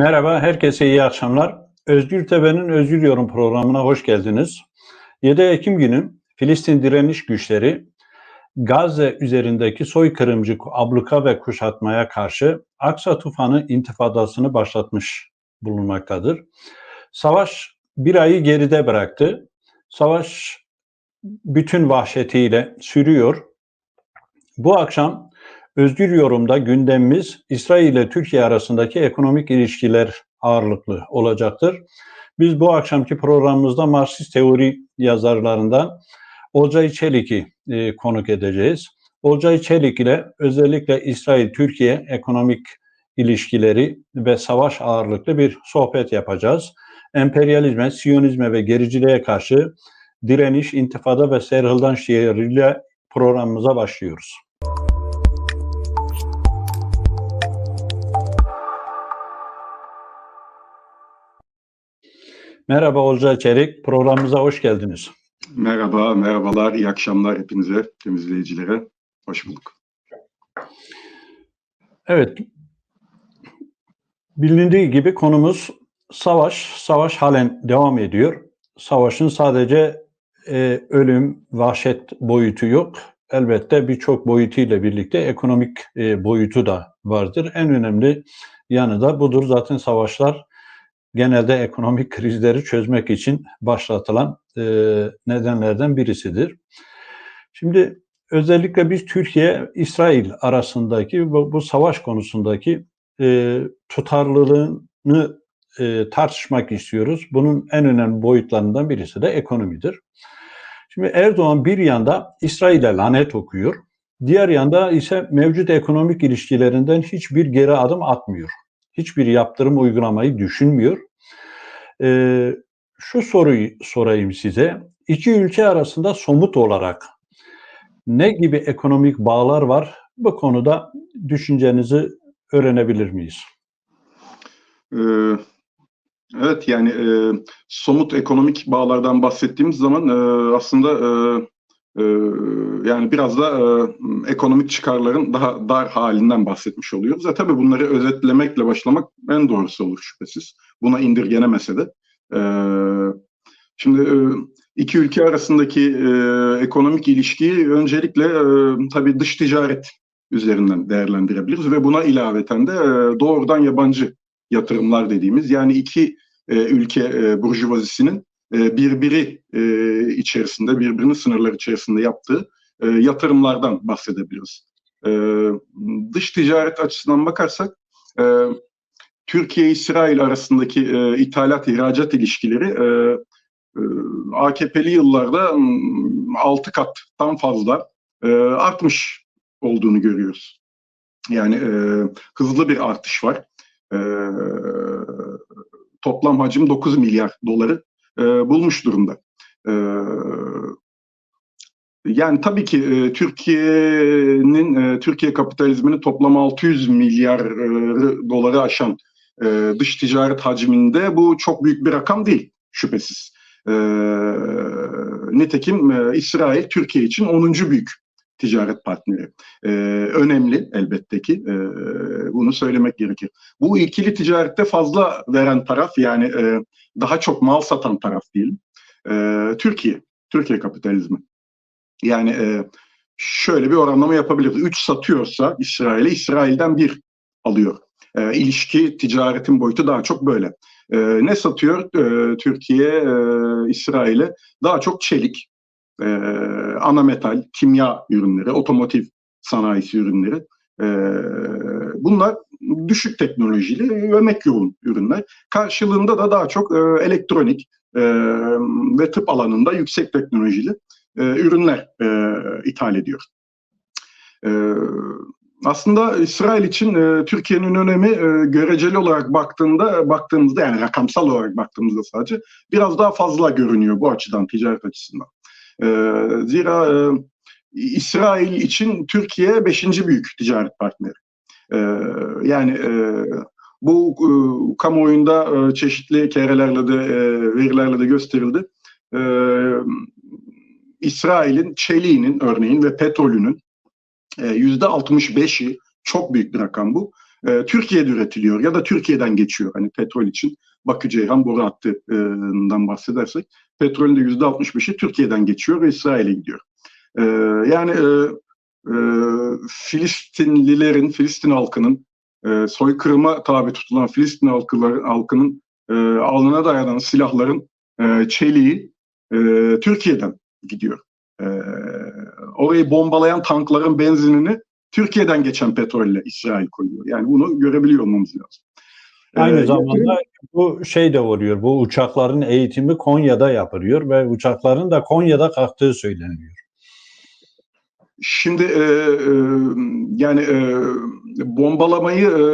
Merhaba, herkese iyi akşamlar. Özgür Tepe'nin Özgür Yorum programına hoş geldiniz. 7 Ekim günü Filistin direniş güçleri Gazze üzerindeki soykırımcı abluka ve kuşatmaya karşı Aksa tufanı intifadasını başlatmış bulunmaktadır. Savaş bir ayı geride bıraktı. Savaş bütün vahşetiyle sürüyor. Bu akşam Özgür Yorum'da gündemimiz İsrail ile Türkiye arasındaki ekonomik ilişkiler ağırlıklı olacaktır. Biz bu akşamki programımızda Marksist teori yazarlarından Olcay Çelik'i e, konuk edeceğiz. Olcay Çelik ile özellikle İsrail-Türkiye ekonomik ilişkileri ve savaş ağırlıklı bir sohbet yapacağız. Emperyalizme, Siyonizme ve gericiliğe karşı direniş, intifada ve serhıldan şiiriyle programımıza başlıyoruz. Merhaba Olcay Çelik, programımıza hoş geldiniz. Merhaba, merhabalar, iyi akşamlar hepinize, tüm izleyicilere. Hoş bulduk. Evet, bilindiği gibi konumuz savaş. Savaş halen devam ediyor. Savaşın sadece e, ölüm, vahşet boyutu yok. Elbette birçok boyutuyla birlikte ekonomik e, boyutu da vardır. En önemli yanı da budur. Zaten savaşlar genelde ekonomik krizleri çözmek için başlatılan e, nedenlerden birisidir. Şimdi özellikle biz Türkiye-İsrail arasındaki bu, bu savaş konusundaki e, tutarlılığını e, tartışmak istiyoruz. Bunun en önemli boyutlarından birisi de ekonomidir. Şimdi Erdoğan bir yanda İsrail'e lanet okuyor, diğer yanda ise mevcut ekonomik ilişkilerinden hiçbir geri adım atmıyor hiçbir yaptırım uygulamayı düşünmüyor. Ee, şu soruyu sorayım size. İki ülke arasında somut olarak ne gibi ekonomik bağlar var? Bu konuda düşüncenizi öğrenebilir miyiz? Ee, evet yani e, somut ekonomik bağlardan bahsettiğimiz zaman e, aslında e, e, yani biraz da e, ekonomik çıkarların daha dar halinden bahsetmiş oluyoruz. E, tabii bunları özetlemekle başlamak en doğrusu olur şüphesiz. Buna indirgenemese de. E, şimdi e, iki ülke arasındaki e, ekonomik ilişkiyi öncelikle e, tabii dış ticaret üzerinden değerlendirebiliriz ve buna ilaveten de e, doğrudan yabancı yatırımlar dediğimiz yani iki e, ülke e, burjuvazisinin e, birbiri e, içerisinde, birbirinin sınırları içerisinde yaptığı e, yatırımlardan bahsedebiliriz. Dış ticaret açısından bakarsak Türkiye-İsrail arasındaki ithalat-ihracat ilişkileri AKP'li yıllarda 6 kattan fazla artmış olduğunu görüyoruz. Yani hızlı bir artış var. Toplam hacim 9 milyar doları e, bulmuş durumda. E, yani tabii ki e, Türkiye'nin e, Türkiye kapitalizminin toplam 600 milyar e, doları aşan e, dış ticaret hacminde bu çok büyük bir rakam değil şüphesiz. E, nitekim e, İsrail Türkiye için 10. büyük ticaret partneri. E, önemli elbette ki e, bunu söylemek gerekir. Bu ikili ticarette fazla veren taraf yani e, daha çok mal satan taraf değil. E, Türkiye, Türkiye kapitalizmi. Yani e, şöyle bir oranlama yapabiliriz. Üç satıyorsa İsrail'e, İsrail'den bir alıyor. E, ilişki, ticaretin boyutu daha çok böyle. E, ne satıyor e, Türkiye, e, İsrail'e? Daha çok çelik, e, ana metal, kimya ürünleri, otomotiv sanayisi ürünleri E, bunlar düşük teknolojili ve emek yoğun ürünler. Karşılığında da daha çok e, elektronik e, ve tıp alanında yüksek teknolojili e, ürünler e, ithal ediyor. E, aslında İsrail için e, Türkiye'nin önemi e, göreceli olarak baktığında baktığımızda yani rakamsal olarak baktığımızda sadece biraz daha fazla görünüyor bu açıdan ticaret açısından. E, zira e, İsrail için Türkiye beşinci büyük ticaret partneri. E, yani e, bu e, kamuoyunda çeşitli kerelerle de verilerle de gösterildi. E, İsrail'in çeliğinin örneğin ve petrolünün yüzde 65'i çok büyük bir rakam bu. Türkiye'de üretiliyor ya da Türkiye'den geçiyor. Hani petrol için Bakü Ceyhan boru hattından bahsedersek petrolün de yüzde 65'i Türkiye'den geçiyor ve İsrail'e gidiyor. E, yani e, e, Filistinlilerin, Filistin halkının e, soykırıma tabi tutulan Filistin halkının e, alnına dayanan silahların e, çeliği Türkiye'den gidiyor. Orayı bombalayan tankların benzinini Türkiye'den geçen petrolle İsrail koyuyor. Yani bunu görebiliyor olmamız lazım. Aynı Ee, zamanda bu şey de oluyor. Bu uçakların eğitimi Konya'da yapılıyor ve uçakların da Konya'da kalktığı söyleniyor. Şimdi e, e, yani e, bombalamayı e,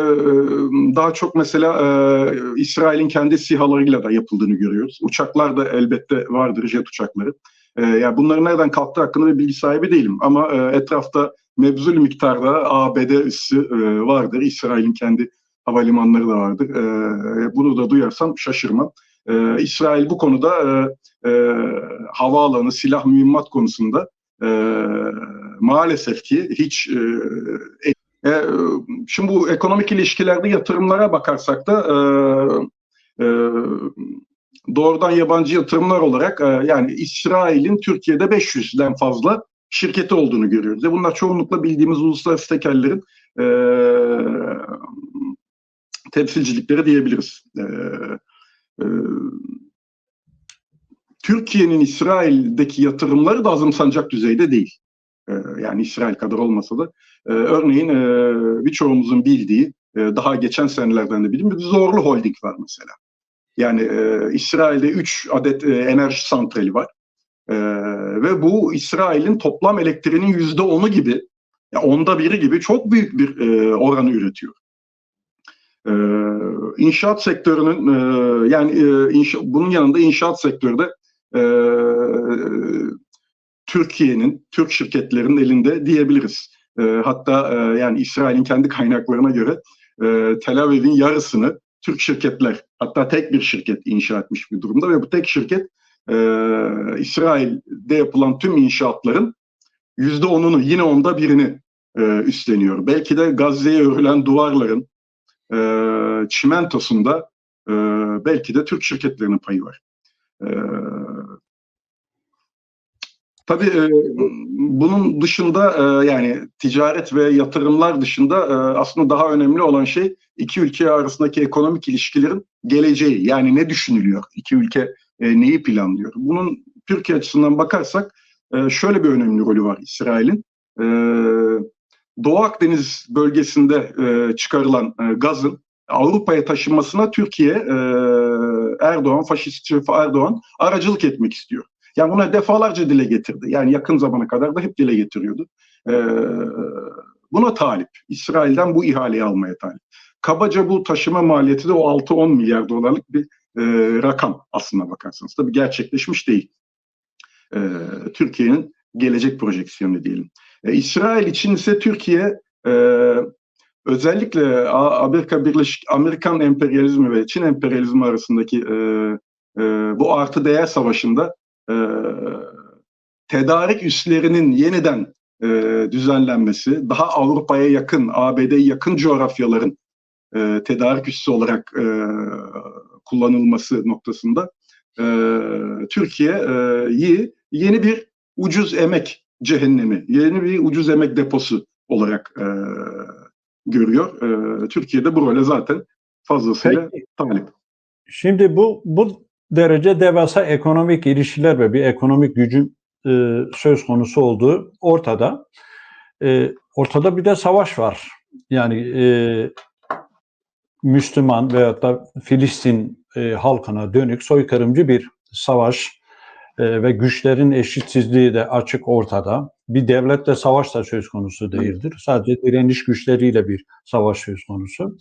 daha çok mesela e, İsrail'in kendi sihalarıyla da yapıldığını görüyoruz. Uçaklar da elbette vardır, jet uçakları. E, yani bunların nereden kalktığı hakkında bir bilgi sahibi değilim. Ama e, etrafta mebzul miktarda ABD üssü e, vardır. İsrail'in kendi havalimanları da vardır. E, bunu da duyarsam şaşırmam. E, İsrail bu konuda e, e, havaalanı, silah mühimmat konusunda e, maalesef ki hiç e, e, şimdi bu ekonomik ilişkilerde yatırımlara bakarsak da e, e, doğrudan yabancı yatırımlar olarak e, yani İsrail'in Türkiye'de 500'den fazla şirketi olduğunu görüyoruz. Ve bunlar çoğunlukla bildiğimiz uluslararası tekellerin e, temsilcilikleri diyebiliriz. E, e, Türkiye'nin İsrail'deki yatırımları da azımsanacak düzeyde değil. Ee, yani İsrail kadar olmasa da. Ee, örneğin e, birçoğumuzun bildiği, e, daha geçen senelerden de bildiğim bir Zorlu Holding var mesela. Yani e, İsrail'de 3 adet e, enerji santrali var. E, ve bu İsrail'in toplam elektriğinin yüzde onu gibi, ya onda biri gibi çok büyük bir e, oranı üretiyor. E, inşaat sektörünün e, yani e, inşa, bunun yanında inşaat sektörde e, Türkiye'nin, Türk şirketlerinin elinde diyebiliriz. E, hatta e, yani İsrail'in kendi kaynaklarına göre e, Tel Aviv'in yarısını Türk şirketler, hatta tek bir şirket inşa etmiş bir durumda ve bu tek şirket e, İsrail'de yapılan tüm inşaatların yüzde onunu, yine onda birini e, üstleniyor. Belki de Gazze'ye örülen duvarların e, çimentosunda e, belki de Türk şirketlerinin payı var. E, Tabii e, bunun dışında e, yani ticaret ve yatırımlar dışında e, aslında daha önemli olan şey iki ülke arasındaki ekonomik ilişkilerin geleceği. Yani ne düşünülüyor? İki ülke e, neyi planlıyor? Bunun Türkiye açısından bakarsak e, şöyle bir önemli rolü var İsrail'in. E, Doğu Akdeniz bölgesinde e, çıkarılan e, gazın Avrupa'ya taşınmasına Türkiye, e, Erdoğan, faşist şefi Erdoğan aracılık etmek istiyor. Yani buna defalarca dile getirdi. Yani yakın zamana kadar da hep dile getiriyordu. Ee, buna talip. İsrail'den bu ihaleyi almaya talip. Kabaca bu taşıma maliyeti de o 6-10 milyar dolarlık bir e, rakam aslına bakarsanız. Tabii gerçekleşmiş değil. Ee, Türkiye'nin gelecek projeksiyonu diyelim. Ee, İsrail için ise Türkiye e, özellikle Amerika Birleşik Amerikan emperyalizmi ve Çin emperyalizmi arasındaki e, e, bu artı değer savaşında e, tedarik üslerinin yeniden e, düzenlenmesi, daha Avrupa'ya yakın, ABD'ye yakın coğrafyaların e, tedarik üssü olarak e, kullanılması noktasında e, Türkiye'yi yeni bir ucuz emek cehennemi, yeni bir ucuz emek deposu olarak e, görüyor. E, Türkiye'de bu role zaten fazlasıyla Peki. talip. Şimdi bu bu derece devasa ekonomik ilişkiler ve bir ekonomik gücün e, söz konusu olduğu ortada. E, ortada bir de savaş var. yani e, Müslüman veyahut da Filistin e, halkına dönük soykırımcı bir savaş e, ve güçlerin eşitsizliği de açık ortada. Bir devletle savaş da söz konusu değildir. Sadece direniş güçleriyle bir savaş söz konusu.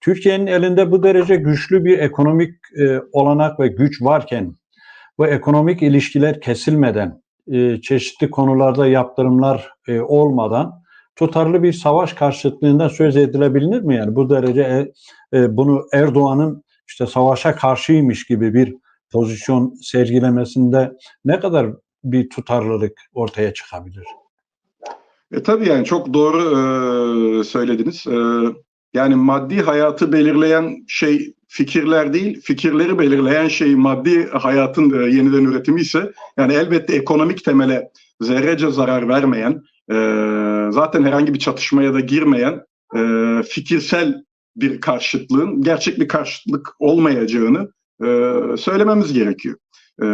Türkiye'nin elinde bu derece güçlü bir ekonomik e, olanak ve güç varken bu ekonomik ilişkiler kesilmeden, e, çeşitli konularda yaptırımlar e, olmadan tutarlı bir savaş karşıtlığında söz edilebilir mi? Yani bu derece e, e, bunu Erdoğan'ın işte savaşa karşıymış gibi bir pozisyon sergilemesinde ne kadar bir tutarlılık ortaya çıkabilir? E tabii yani çok doğru e, söylediniz. E, yani maddi hayatı belirleyen şey fikirler değil, fikirleri belirleyen şey maddi hayatın e, yeniden üretimi ise yani elbette ekonomik temele zerrece zarar vermeyen, e, zaten herhangi bir çatışmaya da girmeyen e, fikirsel bir karşıtlığın gerçek bir karşıtlık olmayacağını söylememiz gerekiyor. E,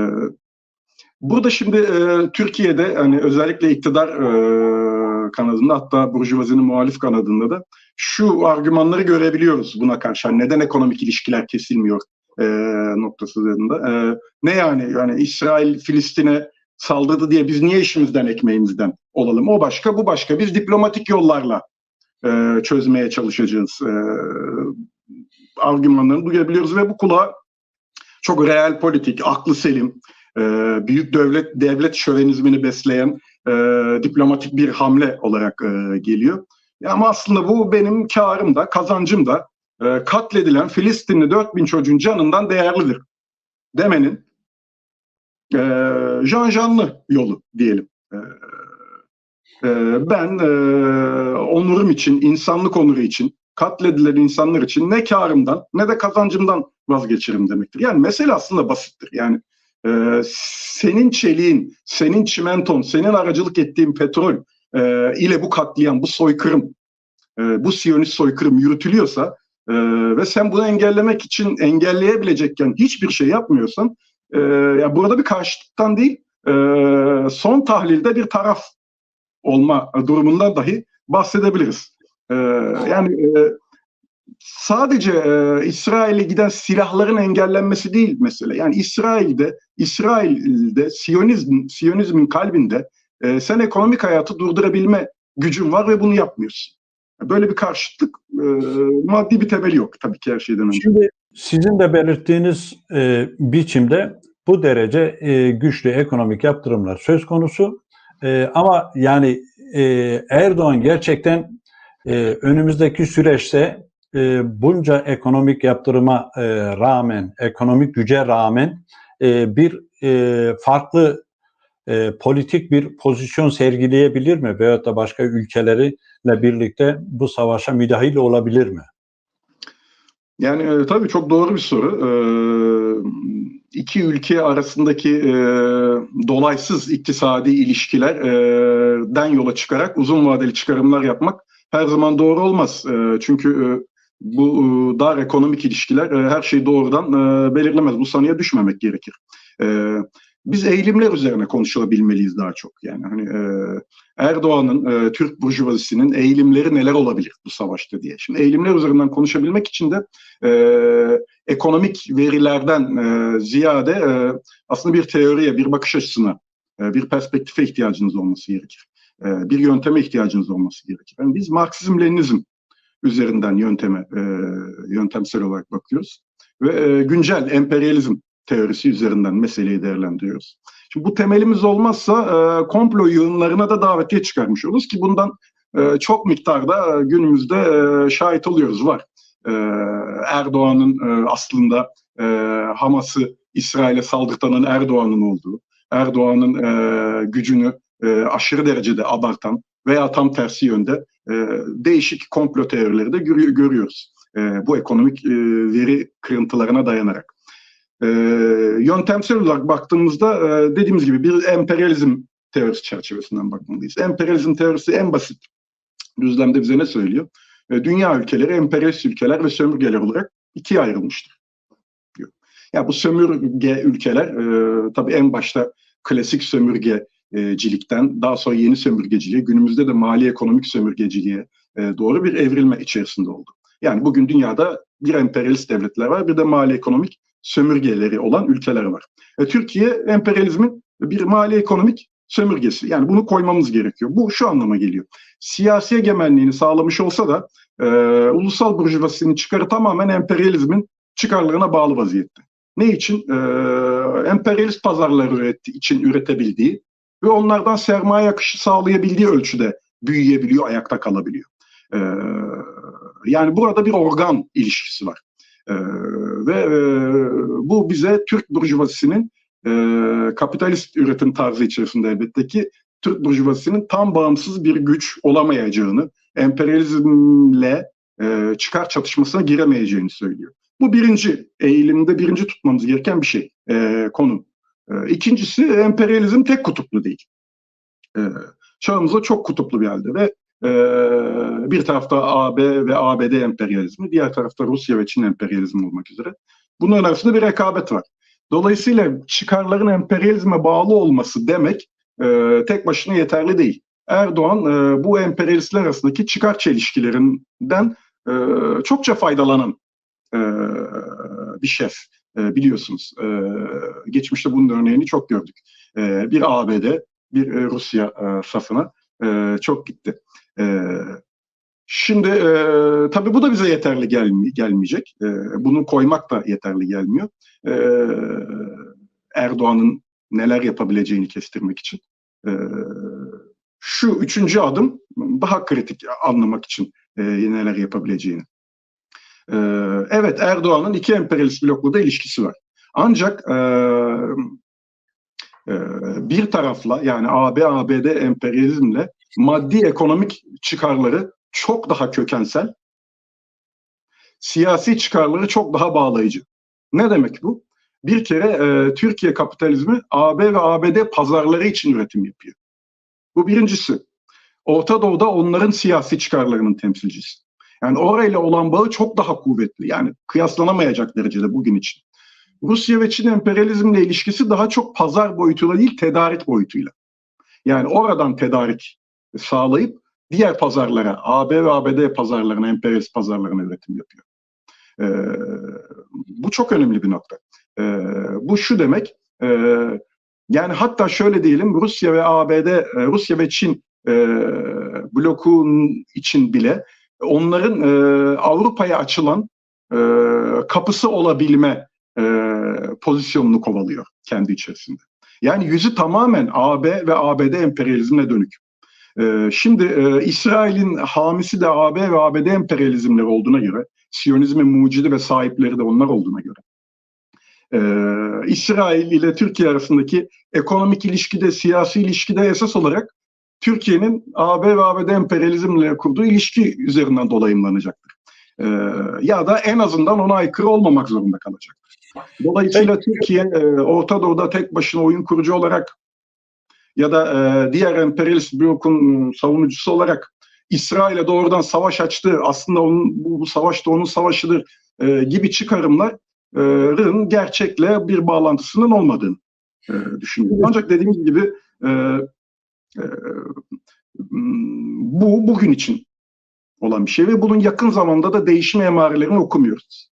burada şimdi e, Türkiye'de hani özellikle iktidar e, kanadında hatta Burjuvazi'nin muhalif kanadında da şu argümanları görebiliyoruz buna karşı. Yani neden ekonomik ilişkiler kesilmiyor e, noktası üzerinde. E, ne yani? Yani İsrail Filistin'e saldırdı diye biz niye işimizden ekmeğimizden olalım? O başka, bu başka. Biz diplomatik yollarla e, çözmeye çalışacağız. E, argümanlarını duyabiliyoruz ve bu kulağa çok real politik, aklı selim, e, büyük devlet devlet şövenizmini besleyen e, diplomatik bir hamle olarak e, geliyor. Ya ama aslında bu benim karım da, kazancım da e, katledilen Filistinli 4000 çocuğun canından değerlidir demenin e, Jean Jean'lı yolu diyelim. E, e, ben e, onurum için, insanlık onuru için, katledilen insanlar için ne karımdan ne de kazancımdan vazgeçerim demektir. Yani mesele aslında basittir. Yani e, senin çeliğin, senin çimenton, senin aracılık ettiğin petrol e, ile bu katliam, bu soykırım, e, bu siyonist soykırım yürütülüyorsa e, ve sen bunu engellemek için engelleyebilecekken hiçbir şey yapmıyorsan, e, ya burada bir karşıtlıktan değil, e, son tahlilde bir taraf olma durumundan dahi bahsedebiliriz. E, yani e, sadece e, İsrail'e giden silahların engellenmesi değil mesele. Yani İsrail'de, İsrail'de Siyonizm, Siyonizmin kalbinde e, sen ekonomik hayatı durdurabilme gücün var ve bunu yapmıyorsun. Böyle bir karşıtlık e, maddi bir temeli yok tabii ki her şeyden önce. Şimdi sizin de belirttiğiniz e, biçimde bu derece e, güçlü ekonomik yaptırımlar söz konusu. E, ama yani e, Erdoğan gerçekten e, önümüzdeki süreçte e, bunca ekonomik yaptırıma e, rağmen, ekonomik güce rağmen e, bir e, farklı e, politik bir pozisyon sergileyebilir mi? Veyahut da başka ülkeleriyle birlikte bu savaşa müdahil olabilir mi? Yani e, tabii çok doğru bir soru. E, iki ülke arasındaki e, dolaysız iktisadi ilişkilerden yola çıkarak uzun vadeli çıkarımlar yapmak her zaman doğru olmaz. E, çünkü e, bu e, dar ekonomik ilişkiler e, her şeyi doğrudan e, belirlemez. Bu sanıya düşmemek gerekir. Biz eğilimler üzerine konuşulabilmeliyiz daha çok. Yani hani Erdoğan'ın, Türk burjuvazisinin eğilimleri neler olabilir bu savaşta diye. Şimdi eğilimler üzerinden konuşabilmek için de ekonomik verilerden ziyade aslında bir teoriye, bir bakış açısına, bir perspektife ihtiyacınız olması gerekir. Bir yönteme ihtiyacınız olması gerekir. Yani biz Marksizm-Leninizm üzerinden yönteme, e, yöntemsel olarak bakıyoruz. Ve e, güncel emperyalizm teorisi üzerinden meseleyi değerlendiriyoruz. Şimdi bu temelimiz olmazsa e, komplo yığınlarına da davetiye çıkarmış oluruz ki bundan e, çok miktarda günümüzde şahit oluyoruz var. Erdoğan'ın aslında Hamas'ı İsrail'e saldırtanın Erdoğan'ın olduğu, Erdoğan'ın gücünü aşırı derecede abartan veya tam tersi yönde değişik komplo teorileri de gör, görüyoruz. E, bu ekonomik e, veri kırıntılarına dayanarak. E, yöntemsel olarak baktığımızda e, dediğimiz gibi bir emperyalizm teorisi çerçevesinden bakmalıyız. Emperyalizm teorisi en basit düzlemde bize ne söylüyor? E, dünya ülkeleri emperyalist ülkeler ve sömürgeler olarak ikiye ayrılmıştır. Ya bu sömürge ülkeler e, tabii en başta klasik sömürgecilikten daha sonra yeni sömürgeciliğe, günümüzde de mali ekonomik sömürgeciliğe, e, doğru bir evrilme içerisinde oldu. Yani bugün dünyada bir emperyalist devletler var, bir de mali ekonomik sömürgeleri olan ülkeler var. E, Türkiye emperyalizmin bir mali ekonomik sömürgesi. Yani bunu koymamız gerekiyor. Bu şu anlama geliyor. Siyasi egemenliğini sağlamış olsa da e, ulusal burjuvazinin çıkarı tamamen emperyalizmin çıkarlarına bağlı vaziyette. Ne için? E, emperyalist pazarları üretti, için üretebildiği ve onlardan sermaye akışı sağlayabildiği ölçüde büyüyebiliyor, ayakta kalabiliyor. E, yani burada bir organ ilişkisi var. E, ve e, bu bize Türk burjuvazisinin e, kapitalist üretim tarzı içerisinde elbette ki Türk burjuvazisinin tam bağımsız bir güç olamayacağını, emperyalizmle e, çıkar çatışmasına giremeyeceğini söylüyor. Bu birinci eğilimde birinci tutmamız gereken bir şey, e, konu. E, ikincisi emperyalizm tek kutuplu değil. E, çağımızda çok kutuplu bir halde ve e, bir tarafta AB ve ABD emperyalizmi, diğer tarafta Rusya ve Çin emperyalizmi olmak üzere. Bunların arasında bir rekabet var. Dolayısıyla çıkarların emperyalizme bağlı olması demek e, tek başına yeterli değil. Erdoğan e, bu emperyalistler arasındaki çıkar çelişkilerinden çokça faydalanan bir şef e, biliyorsunuz. E, geçmişte bunun örneğini çok gördük. E, bir ABD, bir e, Rusya e, safına e, çok gitti. Şimdi e, tabii bu da bize yeterli gelmi gelmeyecek. E, bunu koymak da yeterli gelmiyor. Erdoğan'ın neler yapabileceğini kestirmek için. Şu üçüncü adım daha kritik anlamak için neler yapabileceğini. E, evet Erdoğan'ın iki emperyalist blokla da ilişkisi var. Ancak e, e, bir tarafla yani AB, ABD emperyalizmle maddi ekonomik çıkarları çok daha kökensel, siyasi çıkarları çok daha bağlayıcı. Ne demek bu? Bir kere e, Türkiye kapitalizmi AB ve ABD pazarları için üretim yapıyor. Bu birincisi. Orta Doğu'da onların siyasi çıkarlarının temsilcisi. Yani orayla olan bağı çok daha kuvvetli. Yani kıyaslanamayacak derecede bugün için. Rusya ve Çin emperyalizmle ilişkisi daha çok pazar boyutuyla değil tedarik boyutuyla. Yani oradan tedarik sağlayıp diğer pazarlara, AB ve ABD pazarlarına, emperyalist pazarlarına üretim yapıyor. Ee, bu çok önemli bir nokta. Ee, bu şu demek, e, yani hatta şöyle diyelim Rusya ve ABD, e, Rusya ve Çin e, blokun için bile onların e, Avrupa'ya açılan e, kapısı olabilme e, pozisyonunu kovalıyor kendi içerisinde. Yani yüzü tamamen AB ve ABD emperyalizmine dönük. E, şimdi e, İsrail'in hamisi de AB ve ABD emperyalizmleri olduğuna göre, Siyonizmin mucidi ve sahipleri de onlar olduğuna göre, e, İsrail ile Türkiye arasındaki ekonomik ilişkide, siyasi ilişkide esas olarak Türkiye'nin AB ve ABD emperyalizmle kurduğu ilişki üzerinden dolayımlanacaktır. E, ya da en azından ona aykırı olmamak zorunda kalacaktır. Dolayısıyla Türkiye e, Orta Doğu'da tek başına oyun kurucu olarak ya da e, diğer emperyalist blokun savunucusu olarak İsrail'e doğrudan savaş açtı, aslında onun, bu, bu savaş da onun savaşıdır e, gibi çıkarımların gerçekle bir bağlantısının olmadığını e, düşünüyorum. Ancak dediğimiz gibi e, e, bu bugün için olan bir şey ve bunun yakın zamanda da değişim emarelerini okumuyoruz.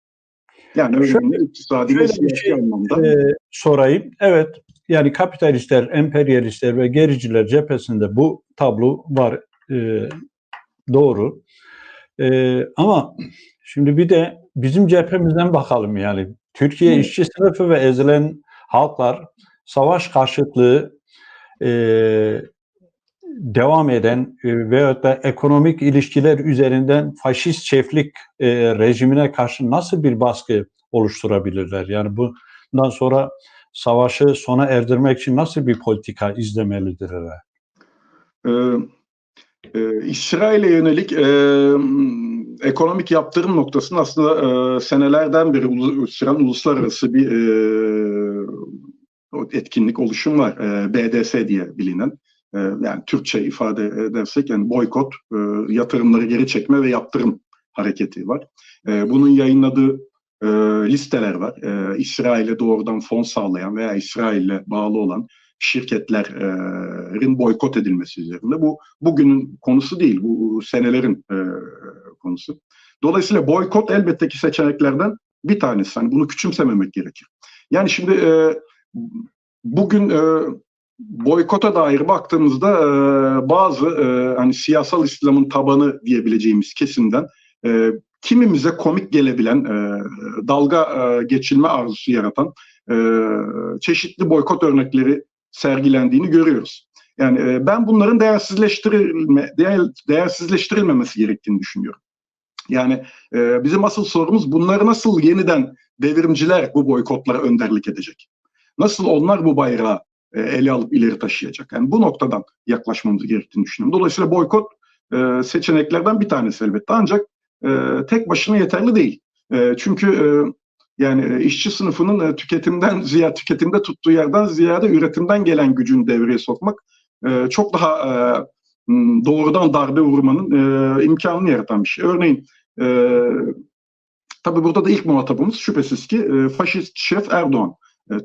Yani öyle iktisadi ve siyasi şey, anlamda. E, sorayım. Evet, yani kapitalistler, emperyalistler ve gericiler cephesinde bu tablo var. E, doğru. E, ama şimdi bir de bizim cephemizden bakalım yani. Türkiye Hı. işçi sınıfı ve ezilen halklar savaş karşıtlığı e, devam eden e, veyahut da ekonomik ilişkiler üzerinden faşist şeflik e, rejimine karşı nasıl bir baskı oluşturabilirler? Yani bundan sonra savaşı sona erdirmek için nasıl bir politika izlemelidirler? Ee, e, İsrail'e yönelik e, ekonomik yaptırım noktasında aslında e, senelerden beri süren uluslararası bir e, etkinlik oluşum var. E, BDS diye bilinen. E, yani Türkçe ifade edersek yani boykot, e, yatırımları geri çekme ve yaptırım hareketi var. E, bunun yayınladığı listeler var. İsrail'e doğrudan fon sağlayan veya İsrail'le bağlı olan şirketlerin boykot edilmesi üzerinde. Bu bugünün konusu değil, bu senelerin konusu. Dolayısıyla boykot elbette ki seçeneklerden bir tanesi. Hani bunu küçümsememek gerekir. Yani şimdi bugün boykota dair baktığımızda e, bazı e, hani siyasal İslam'ın tabanı diyebileceğimiz kesimden e, kimimize komik gelebilen, e, dalga e, geçilme arzusu yaratan e, çeşitli boykot örnekleri sergilendiğini görüyoruz. Yani e, ben bunların değersizleştirilme, değer, değersizleştirilmemesi gerektiğini düşünüyorum. Yani e, bizim asıl sorumuz bunları nasıl yeniden devrimciler bu boykotlara önderlik edecek? Nasıl onlar bu bayrağı e, ele alıp ileri taşıyacak? Yani bu noktadan yaklaşmamız gerektiğini düşünüyorum. Dolayısıyla boykot e, seçeneklerden bir tanesi elbette. Ancak e, tek başına yeterli değil. Çünkü yani işçi sınıfının tüketimden ziyade tüketimde tuttuğu yerden ziyade üretimden gelen gücün devreye sokmak çok daha doğrudan darbe vurmanın e, imkanını yaratan bir şey. Örneğin tabii burada da ilk muhatabımız şüphesiz ki faşist şef Erdoğan.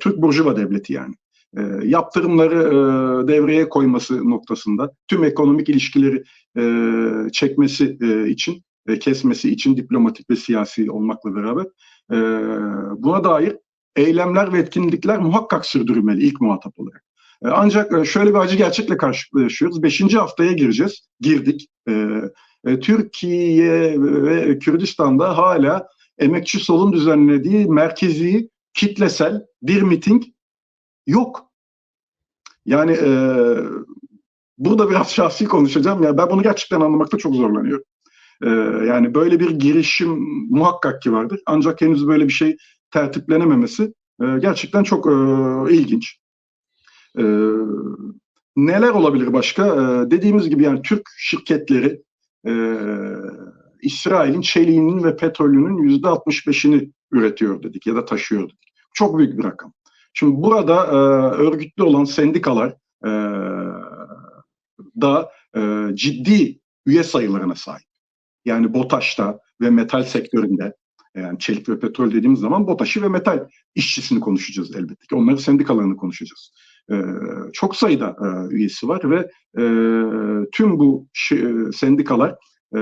Türk Burjuva Devleti yani. E, yaptırımları e, devreye koyması noktasında tüm ekonomik ilişkileri e, çekmesi e, için e, kesmesi için diplomatik ve siyasi olmakla beraber e, buna dair eylemler ve etkinlikler muhakkak sürdürülmeli ilk muhatap olarak. E, ancak e, şöyle bir acı gerçekle karşılaşıyoruz. Beşinci haftaya gireceğiz, girdik. E, e, Türkiye ve Kürdistan'da hala emekçi solun düzenlediği merkezi kitlesel bir miting yok. Yani e, burada biraz şahsi konuşacağım. Ya ben bunu gerçekten anlamakta çok zorlanıyorum. E, yani böyle bir girişim muhakkak ki vardır. Ancak henüz böyle bir şey tertiplenememesi e, gerçekten çok e, ilginç. E, neler olabilir başka? E, dediğimiz gibi yani Türk şirketleri e, İsrail'in çeliğinin ve petrolünün yüzde 65'ini üretiyor dedik ya da taşıyor dedik. Çok büyük bir rakam. Şimdi burada e, örgütlü olan sendikalar e, da e, ciddi üye sayılarına sahip. Yani BOTAŞ'ta ve metal sektöründe yani çelik ve petrol dediğimiz zaman BOTAŞ'ı ve metal işçisini konuşacağız elbette ki. Onların sendikalarını konuşacağız. Ee, çok sayıda e, üyesi var ve e, tüm bu e, sendikalar e,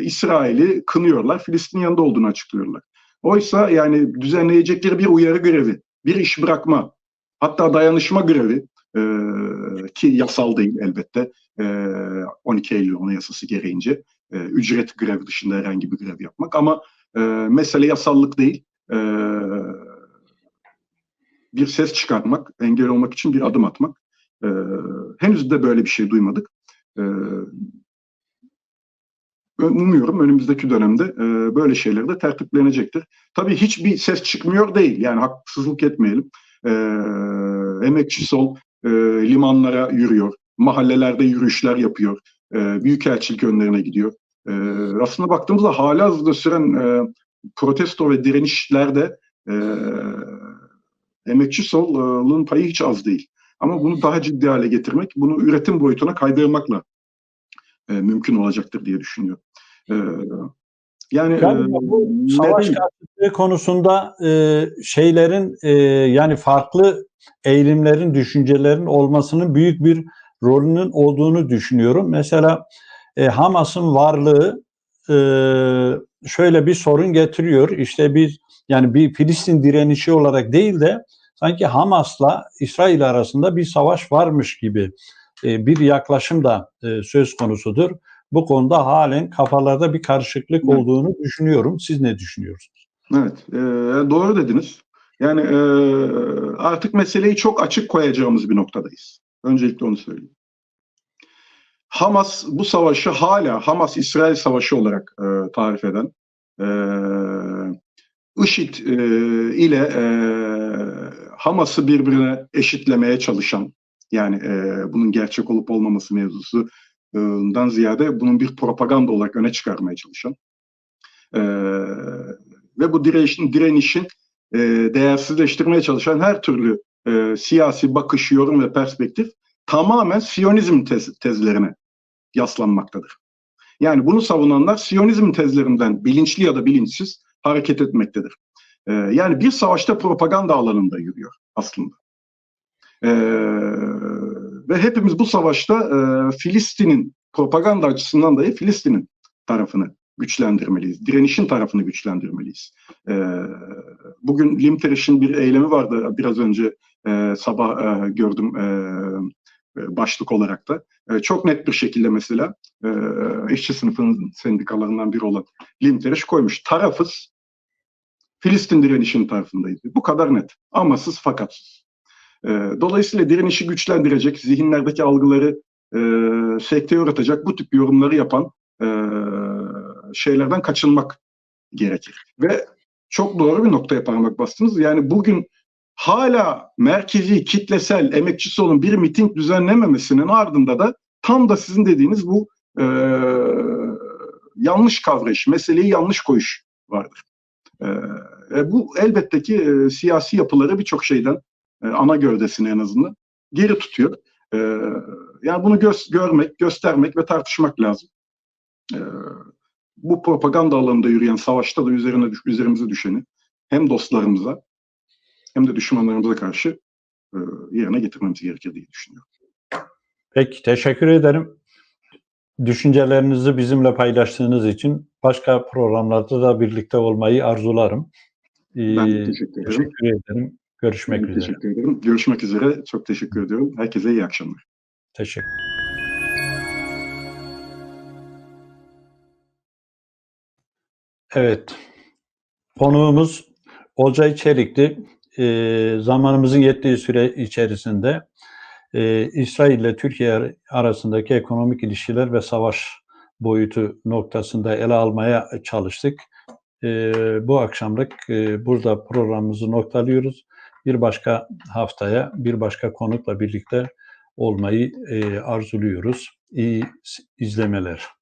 İsrail'i kınıyorlar. Filistin yanında olduğunu açıklıyorlar. Oysa yani düzenleyecekleri bir uyarı görevi, bir iş bırakma, hatta dayanışma görevi e, ki yasal değil elbette e, 12 Eylül Anayasası gereğince e, ücret grev dışında herhangi bir grev yapmak ama e, mesele yasallık değil. E, bir ses çıkartmak, engel olmak için bir adım atmak. E, henüz de böyle bir şey duymadık. E, umuyorum önümüzdeki dönemde e, böyle şeyler de tertiplenecektir. Tabii hiçbir ses çıkmıyor değil. Yani haksızlık etmeyelim. E, emekçi sol e, limanlara yürüyor. Mahallelerde yürüyüşler yapıyor. E, Büyükelçilik önlerine gidiyor. E, aslında baktığımızda hala hazırda süren e, protesto ve direnişlerde e, emekçi solun payı hiç az değil. Ama bunu daha ciddi hale getirmek, bunu üretim boyutuna kaydırmakla e, mümkün olacaktır diye düşünüyorum. E, yani, yani e, bu savaş karşıtlığı konusunda e, şeylerin e, yani farklı eğilimlerin, düşüncelerin olmasının büyük bir rolünün olduğunu düşünüyorum. Mesela e, Hamas'ın varlığı e, şöyle bir sorun getiriyor. İşte bir yani bir Filistin direnişi olarak değil de sanki Hamas'la İsrail arasında bir savaş varmış gibi e, bir yaklaşım da e, söz konusudur. Bu konuda halen kafalarda bir karışıklık evet. olduğunu düşünüyorum. Siz ne düşünüyorsunuz? Evet, e, doğru dediniz. Yani e, artık meseleyi çok açık koyacağımız bir noktadayız. Öncelikle onu söyleyeyim. Hamas bu savaşı hala Hamas-İsrail savaşı olarak e, tarif eden e, IŞİD e, ile e, Hamas'ı birbirine eşitlemeye çalışan yani e, bunun gerçek olup olmaması mevzusundan ziyade bunun bir propaganda olarak öne çıkarmaya çalışan e, ve bu direnişin, direnişin e, değersizleştirmeye çalışan her türlü e, siyasi bakış, yorum ve perspektif tamamen Siyonizm tez, tezlerine yaslanmaktadır. Yani bunu savunanlar Siyonizm tezlerinden bilinçli ya da bilinçsiz hareket etmektedir. Ee, yani bir savaşta propaganda alanında yürüyor aslında. E, ve hepimiz bu savaşta e, Filistin'in propaganda açısından dahi Filistin'in tarafını güçlendirmeliyiz. Direnişin tarafını güçlendirmeliyiz. E, bugün Limteriş'in bir eylemi vardı biraz önce e, sabah e, gördüm e, e, başlık olarak da. E, çok net bir şekilde mesela e, işçi sınıfının sendikalarından biri olan Limteriş koymuş. Tarafız Filistin direnişinin tarafındayız. Bu kadar net. Amasız fakatsız. E, dolayısıyla direnişi güçlendirecek, zihinlerdeki algıları e, sekteye uğratacak bu tip yorumları yapan e, şeylerden kaçınmak gerekir. Ve çok doğru bir noktaya parmak bastınız. Yani bugün hala merkezi, kitlesel, emekçisi olun bir miting düzenlememesinin ardında da tam da sizin dediğiniz bu e, yanlış kavrayış, meseleyi yanlış koyuş vardır. E, e, bu elbette ki e, siyasi yapıları birçok şeyden e, ana gövdesini en azından geri tutuyor. E, yani bunu gö- görmek, göstermek ve tartışmak lazım. E, bu propaganda alanında yürüyen savaşta da üzerine üzerimize düşeni hem dostlarımıza hem de düşmanlarımıza karşı e, yerine getirmemiz gerekir diye düşünüyorum. Peki teşekkür ederim. Düşüncelerinizi bizimle paylaştığınız için başka programlarda da birlikte olmayı arzularım. Ee, Ben teşekkür ederim. teşekkür ederim. Görüşmek Ben üzere. teşekkür ederim. Görüşmek üzere. Çok teşekkür ediyorum. Herkese iyi akşamlar. Teşekkür. Evet. Konuğumuz Olcay Çelik'ti. Ee, zamanımızın yettiği süre içerisinde e, İsrail ile Türkiye arasındaki ekonomik ilişkiler ve savaş boyutu noktasında ele almaya çalıştık. Ee, bu akşamlık e, burada programımızı noktalıyoruz. Bir başka haftaya bir başka konukla birlikte olmayı e, arzuluyoruz. İyi izlemeler.